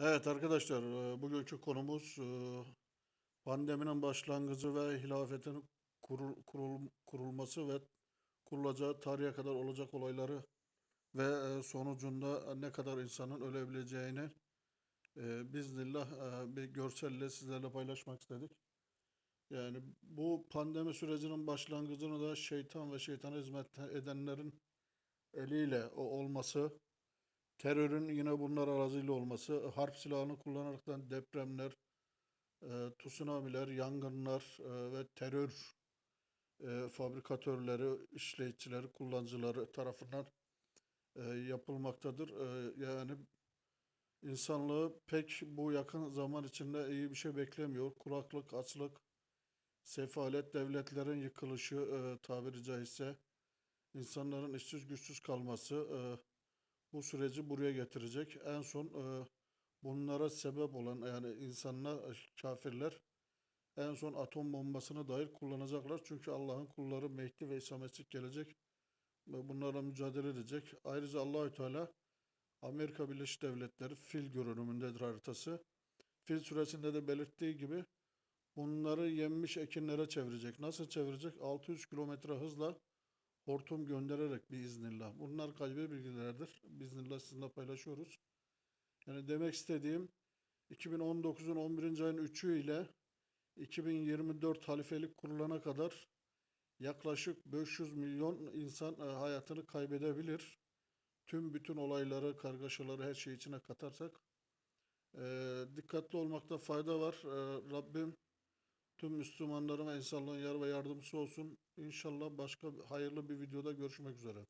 Evet arkadaşlar, e, bugünkü konumuz e, pandeminin başlangıcı ve hilafetin kurul- kurul- kurulması ve kurulacağı tarihe kadar olacak olayları ve e, sonucunda ne kadar insanın ölebileceğini biiznillah e, bir görselle sizlerle paylaşmak istedik. Yani bu pandemi sürecinin başlangıcını da şeytan ve şeytana hizmet edenlerin eliyle o olması, terörün yine bunlar aracıyla olması, harp silahını kullanaraktan depremler, e, tsunamiler, yangınlar e, ve terör e, fabrikatörleri, işleyicileri, kullanıcıları tarafından e, yapılmaktadır. E, yani insanlığı pek bu yakın zaman içinde iyi bir şey beklemiyor. Kuraklık, açlık, sefalet, devletlerin yıkılışı e, tabiri caizse, insanların işsiz güçsüz kalması e, bu süreci buraya getirecek. En son e, bunlara sebep olan yani insanlar, kafirler en son atom bombasını dair kullanacaklar. Çünkü Allah'ın kulları Mehdi ve İsa Mesih gelecek ve bunlarla mücadele edecek. Ayrıca Allahü Teala Amerika Birleşik Devletleri fil görünümündedir haritası. Fil suresinde de belirttiği gibi bunları yenmiş ekinlere çevirecek. Nasıl çevirecek? 600 kilometre hızla hortum göndererek biiznillah. Bunlar gaybi bilgilerdir. Biiznillah sizinle paylaşıyoruz. Yani demek istediğim 2019'un 11. ayın 3'ü ile 2024 halifelik kurulana kadar yaklaşık 500 milyon insan e, hayatını kaybedebilir. Tüm bütün olayları, kargaşaları her şeyi içine katarsak e, dikkatli olmakta fayda var. E, Rabbim tüm Müslümanların ve insanlığın yar ve yardımcısı olsun. İnşallah başka hayırlı bir videoda görüşmek üzere.